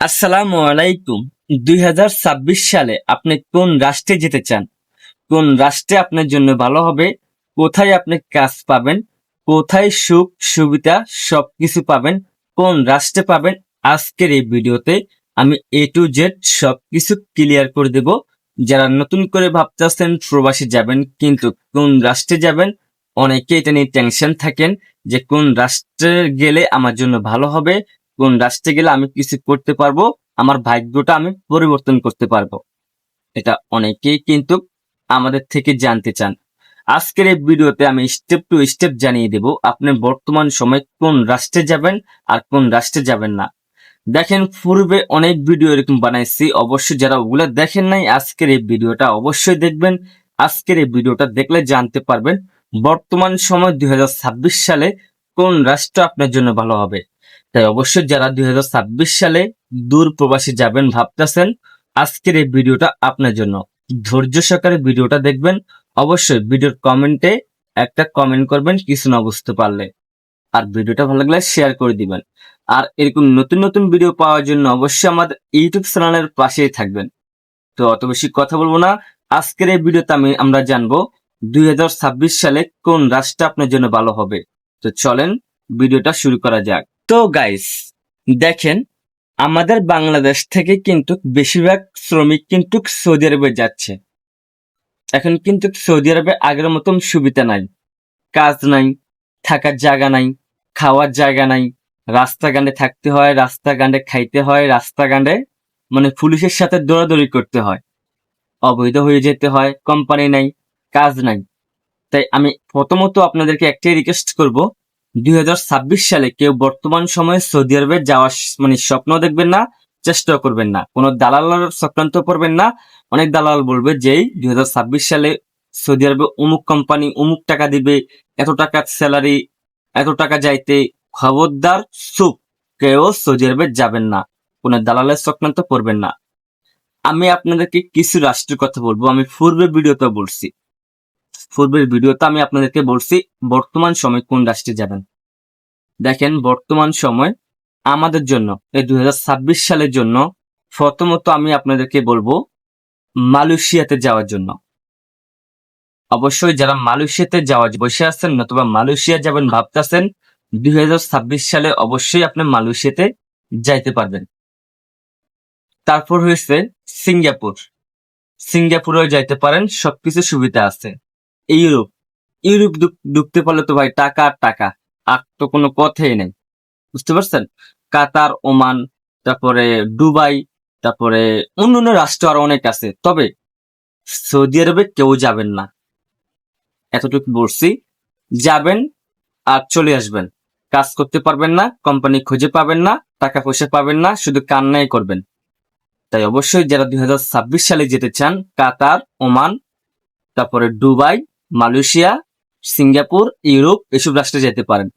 আসসালামু আলাইকুম। দুই হাজার ছাব্বিশ সালে আপনি কোন রাষ্ট্রে যেতে চান? কোন রাষ্ট্রে আপনার জন্য ভালো হবে? কোথায় আপনি কাজ পাবেন? কোথায় সুখ, সুবিধা সবকিছু পাবেন? কোন রাষ্ট্রে পাবেন? আজকের এই ভিডিওতে আমি এ টু জেড সবকিছু ক্লিয়ার করে দেব। যারা নতুন করে ভাবতেছেন প্রবাসী যাবেন, কিন্তু কোন রাষ্ট্রে যাবেন, অনেকে এটা নিয়ে টেনশন থাকেন যে কোন রাষ্ট্রে গেলে আমার জন্য ভালো হবে কোন রাষ্ট্রে গেলে আমি কিছু করতে পারব, আমার ভাগ্যটা আমি পরিবর্তন করতে পারব। এটা অনেকেই কিন্তু আমাদের থেকে জানতে চান। আজকের এই ভিডিওতে আমি স্টেপ টু স্টেপ জানিয়ে দেব আপনি বর্তমান সময় কোন রাষ্ট্রে যাবেন আর কোন রাষ্ট্রে যাবেন না। দেখেন, পূর্বে অনেক ভিডিও এরকম বানাইছি, অবশ্যই যারা ওগুলো দেখেন নাই, আজকের এই ভিডিওটা অবশ্যই দেখবেন। আজকের এই ভিডিওটা দেখলে জানতে পারবেন বর্তমান সময় দুই হাজার ছাব্বিশ সালে কোন রাষ্ট্র আপনার জন্য ভালো হবে। তাই অবশ্যই যারা দুই হাজার ছাব্বিশ সালে দূর প্রবাসী যাবেন ভাবতেছেন, আজকের এই ভিডিওটা আপনার জন্য। ধৈর্য সহকারে ভিডিওটা দেখবেন, অবশ্যই ভিডিওর কমেন্টে একটা কমেন্ট করবেন, কিছু না বুঝতে পারলে। আর ভিডিওটা ভালো লাগলে শেয়ার করে দিবেন। আর এরকম নতুন নতুন ভিডিও পাওয়ার জন্য অবশ্যই আমাদের ইউটিউব চ্যানেলের পাশেই থাকবেন। তো অত বেশি কথা বলব না। আজকের এই ভিডিওতে আমি, আমরা জানব দুই হাজার ছাব্বিশ সালে কোন রাষ্ট্র আপনার জন্য ভালো হবে। তো চলেন, ভিডিওটা শুরু করা যাক। তো গাইস দেখেন, আমাদের বাংলাদেশ থেকে কিন্তু বেশিরভাগ শ্রমিক কিন্তু সৌদি আরবে যাচ্ছে। এখন কিন্তু সৌদি আরবে আগের মতন সুবিধা নাই। কাজ নাই, থাকার জায়গা নাই, খাওয়ার জায়গা নাই রাস্তা গান্ডে থাকতে হয় রাস্তা গান্ডে খাইতে হয় রাস্তা গান্ডে মানে পুলিশের সাথে দৌড়াদৌড়ি করতে হয়। অবৈধ হয়ে যেতে হয় কোম্পানি নাই, কাজ নাই। তাই আমি প্রথমত আপনাদেরকে একটাই রিকোয়েস্ট করব দুই হাজার ছাব্বিশ সালে কেউ বর্তমান সময়ে সৌদি আরবে যাওয়ার মানে স্বপ্ন দেখবেন না চেষ্টা করবেন না। কোনো দালালের চক্রান্ত করবেন না। অনেক দালাল বলবে যে দুই সালে সৌদি আরবে অমুক কোম্পানি অমুক টাকা দিবে, এত টাকা স্যালারি, এত টাকা যাইতে, খবরদার সুপ কেউ সৌদি আরবে যাবেন না। কোনো দালালের চক্রান্ত করবেন না। আমি আপনাদেরকে কিছু রাষ্ট্রের কথা বলব। আমি পূর্বে ভিডিওতে বলছি। পূর্বের ভিডিওতে আমি আপনাদেরকে বলছি, বর্তমান সময় কোন রাষ্ট্রে যাবেন? দেখেন, বর্তমান সময় আমাদের জন্য, এই দুই হাজার ছাব্বিশ সালের জন্য প্রথমত আমি আপনাদেরকে বলব, মালয়েশিয়াতে যাওয়ার জন্য। অবশ্যই যারা মালয়েশিয়াতে যাওয়া, বসে আছেন নতুবা মালয়েশিয়া যাবেন ভাবতেছেন দুই হাজার ছাব্বিশ সালে অবশ্যই আপনি মালয়েশিয়াতে যাইতে পারবেন। তারপর হয়েছে সিঙ্গাপুর। সিঙ্গাপুরেও যাইতে পারেন, সবকিছু সুবিধা আছে। ইউরোপ। ইউরোপ ঢুকতে পারলে তো ভাই টাকা টাকা। আর তো কোনো পথেই নেই। বুঝতে পারছেন? কাতার, ওমান, তারপরে দুবাই, তারপরে অন্য অন্য রাষ্ট্র আরও অনেক আছে। তবে সৌদি আরবে কেউ যাবেন না। এতটুকু বলছি, যাবেন আর চলে আসবেন। কাজ করতে পারবেন না, কোম্পানি খুঁজে পাবেন না, টাকা পয়সা পাবেন না, শুধু কান্নাই করবেন। তাই অবশ্যই যারা দুই হাজার ছাব্বিশ সালে যেতে চান, কাতার, ওমান, তারপরে দুবাই মালয়েশিয়া সিঙ্গাপুর ইউরোপ এসব রাষ্ট্রে যেতে পারেন।